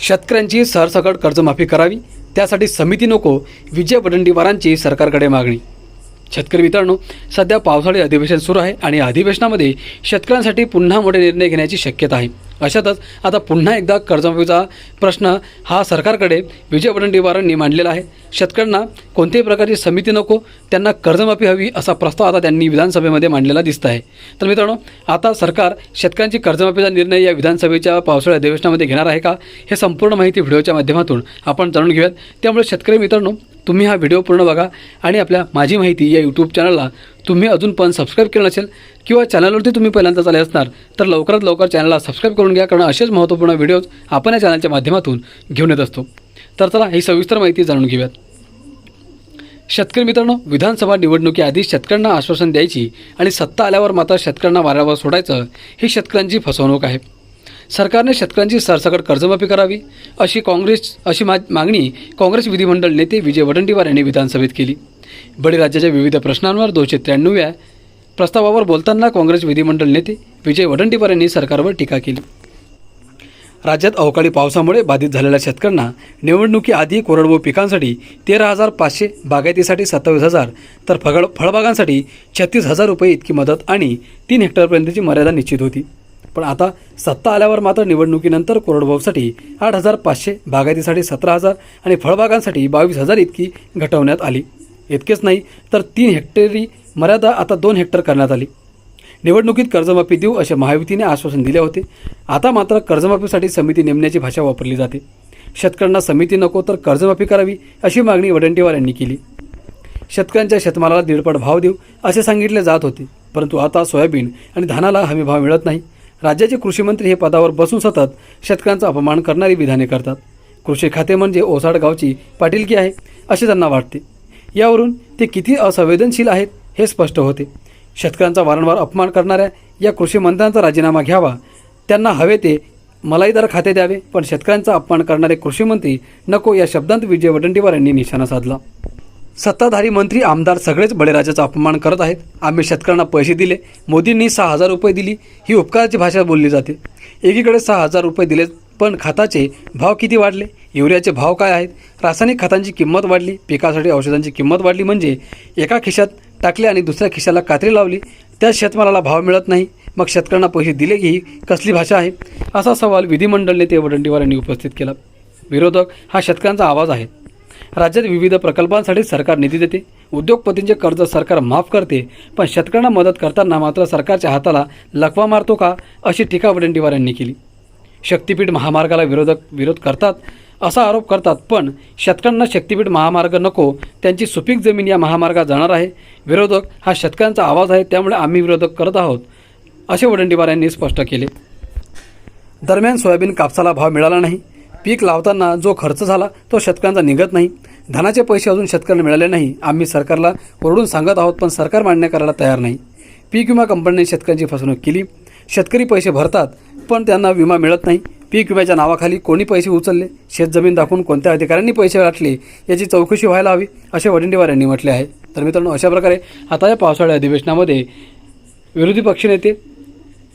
शेतकऱ्यांची सरसकट कर्जमाफी करावी त्यासाठी समिती नको विजय वडंडीवारांची सरकारकडे मागणी. शेतकरी मित्रांनो सध्या पावसाळी अधिवेशन सुरू आहे आणि अधिवेशनामध्ये शेतकऱ्यांसाठी पुन्हा मोठे निर्णय घेण्याची शक्यता आहे. अशातच आता पुन्हा एकदा कर्जमाफीचा प्रश्न हा सरकारकडे विजय वडंडीवारांनी मांडलेला आहे. शेतकऱ्यांना कोणत्याही प्रकारची समिती नको त्यांना कर्जमाफी हवी असा प्रस्ताव आता त्यांनी विधानसभेमध्ये मांडलेला दिसत आहे. तर मित्रांनो आता सरकार शेतकऱ्यांची कर्जमाफीचा निर्णय या विधानसभेच्या पावसाळी अधिवेशनामध्ये घेणार आहे का हे संपूर्ण माहिती व्हिडिओच्या माध्यमातून आपण जाणून घेऊयात. त्यामुळे शेतकरी मित्रांनो तुम्ही हा व्हिडिओ पूर्ण बघा आणि आपल्या माझी माहिती या यूट्यूब चॅनलला तुम्ही अजून पण सबस्क्राईब केलं नसेल किंवा चॅनलवरती तुम्ही पहिल्यांदा आले असणार तर लवकरात लवकर चॅनलला सबस्क्राईब करून घ्या कारण असेच महत्त्वपूर्ण व्हिडिओज आपण या चॅनलच्या माध्यमातून घेऊन येत असतो. तर चला ही सविस्तर माहिती जाणून घेऊयात. शेतकरी मित्रांनो विधानसभा निवडणुकीआधी शेतकऱ्यांना आश्वासन द्यायची आणि सत्ता आल्यावर मात्र शेतकऱ्यांना वाऱ्यावर सोडायचं ही शेतकऱ्यांची फसवणूक आहे. सरकारने शेतकऱ्यांची सरसकट कर्जमाफी करावी अशी काँग्रेस अशी मा मागणी काँग्रेस विधिमंडळ नेते विजय वडंडीवार यांनी विधानसभेत केली. बळीराज्याच्या विविध प्रश्नांवर दोनशे त्र्याण्णव्या प्रस्तावावर बोलताना काँग्रेस विधिमंडळ नेते विजय वडंटीवार यांनी सरकारवर टीका केली. राज्यात अवकाळी पावसामुळे बाधित झालेल्या शेतकऱ्यांना निवडणुकीआधी कोरडवाहू पिकांसाठी तेरा हजार पाचशे बागायतीसाठी सत्तावीस हजार तर फगड फळबागांसाठी छत्तीस हजार रुपये इतकी मदत आणि तीन हेक्टरपर्यंतची मर्यादा निश्चित होती. पण आता सत्ता आल्यावर मात्र निवडणुकीनंतर कोरडभाऊसाठी आठ हजार पाचशे बागायतीसाठी सतरा हजार आणि फळबागांसाठी बावीस हजार इतकी घटवण्यात आली. इतकेच नाही तर तीन हेक्टरी मर्यादा आता दोन हेक्टर करण्यात आली. निवडणुकीत कर्जमाफी देऊ असे महायुतीने आश्वासन दिले होते. आता मात्र कर्जमाफीसाठी समिती नेमण्याची भाषा वापरली जाते. शेतकऱ्यांना समिती नको तर कर्जमाफी करावी अशी मागणी वडंटीवार यांनी केली. शेतकऱ्यांच्या शेतमालाला दीडपट भाव देऊ असे सांगितले जात होते. परंतु आता सोयाबीन आणि धानाला हमी भाव मिळत नाही. राज्याचे कृषीमंत्री हे पदावर बसून सतत शेतकऱ्यांचा अपमान करणारी विधाने करतात. कृषी खाते म्हणजे ओसाड गावची पाटीलकी आहे असे त्यांना वाटते. यावरून ते किती असंवेदनशील आहेत हे स्पष्ट होते. शेतकऱ्यांचा वारंवार अपमान करणाऱ्या या कृषी मंत्र्यांचा राजीनामा घ्यावा. त्यांना हवे ते मलाईदार खाते द्यावे पण शेतकऱ्यांचा अपमान करणारे कृषी मंत्री नको या शब्दांत विजय वडंटीवार यांनी निशाणा साधला. सत्ताधारी मंत्री आमदार सगळेच बळीराजाचा अपमान करत आहेत. आम्ही शेतकऱ्यांना पैसे दिले मोदींनी सहा हजार रुपये दिली ही उपकाराची भाषा बोलली जाते. एकीकडे सहा हजार रुपये दिले पण खताचे भाव किती वाढले? युरियाचे भाव काय आहेत? रासायनिक खतांची किंमत वाढली पिकासाठी औषधांची किंमत वाढली म्हणजे एका खिशात टाकले आणि दुसऱ्या खिशाला कात्री लावली त्या शेतमालाला भाव मिळत नाही. मग शेतकऱ्यांना पैसे दिले की ही कसली भाषा आहे? असा सवाल विधिमंडळ नेते वडंटीवार यांनी उपस्थित केला. विरोधक हा शेतकऱ्यांचा आवाज आहे. राज्यात विविध प्रकल्पांसाठी सरकार निधी देते. उद्योगपतींचे कर्ज सरकार माफ करते. पण शेतकऱ्यांना मदत करताना मात्र सरकारच्या हाताला लकवा मारतो का? अशी टीका वडंटीवार यांनी केली. शक्तीपीठ महामार्गाला विरोधक विरोध करतात. असा आरोप करतात. पण शेतकऱ्यांना शक्तीपीठ महामार्ग नको त्यांची सुपीक जमीन या महामार्गात जाणार आहे. विरोधक हा शेतकऱ्यांचा आवाज आहे त्यामुळे आम्ही विरोधक करत आहोत असे वडंटीवार यांनी स्पष्ट केले. दरम्यान सोयाबीन कापसाला भाव मिळाला नाही. पीक लावताना जो खर्च झाला तो शेतकऱ्यांचा निघत नाही. धनाचे पैसे अजून शेतकऱ्यांना मिळाले नाही. आम्ही सरकारला ओरडून सांगत आहोत पण सरकार मान्य करायला तयार नाही. पीक विमा कंपनीने शेतकऱ्यांची फसवणूक केली. शेतकरी पैसे भरतात पण त्यांना विमा मिळत नाही. पीक विम्याच्या नावाखाली कोणी पैसे उचलले? शेतजमीन दाखवून कोणत्या अधिकाऱ्यांनी पैसे गाठले याची चौकशी व्हायला हवी असे वडंडीवार यांनी म्हटले आहे. तर मित्रांनो अशा प्रकारे आता या पावसाळ्या अधिवेशनामध्ये विरोधी पक्षनेते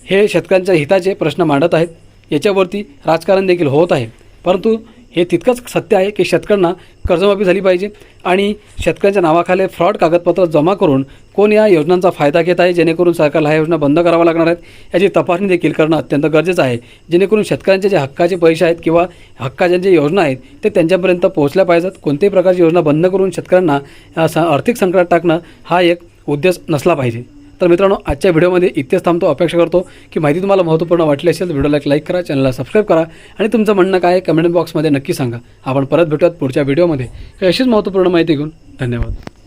हे शेतकऱ्यांच्या हिताचे प्रश्न मांडत आहेत. याच्यावरती राजकारण देखील होत आहे. परंतु हे तितकंच सत्य आहे की शेतकऱ्यांना कर्जमाफी झाली पाहिजे आणि शेतकऱ्यांच्या नावाखाली फ्रॉड कागदपत्र जमा करून कोण या योजनांचा फायदा घेत आहे? जेणेकरून सरकारला ह्या योजना बंद कराव्या लागणार आहेत? याची तपासणी देखील करणं अत्यंत गरजेचं आहे. जेणेकरून शेतकऱ्यांचे जे हक्काचे पैसे आहेत किंवा हक्काच्या जे योजना आहेत ते त्यांच्यापर्यंत पोहोचल्या पाहिजेत. कोणत्याही प्रकारची योजना बंद करून शेतकऱ्यांना आर्थिक संकटात टाकणं हा एक उद्देश नसला पाहिजे. तर मित्रांनो आजच्या व्हिडिओमध्ये इथेच थांबतो अपेक्षा करतो की माहिती तुम्हाला महत्त्वपूर्ण वाटली असेल तर व्हिडिओला एक लाईक करा चॅनलला सबस्क्राईब करा आणि तुमचं म्हणणं काय आहे कमेंट बॉक्समध्ये नक्की सांगा. आपण परत भेटूयात पुढच्या व्हिडिओमध्ये. अशीच महत्त्वपूर्ण माहिती घेऊन धन्यवाद.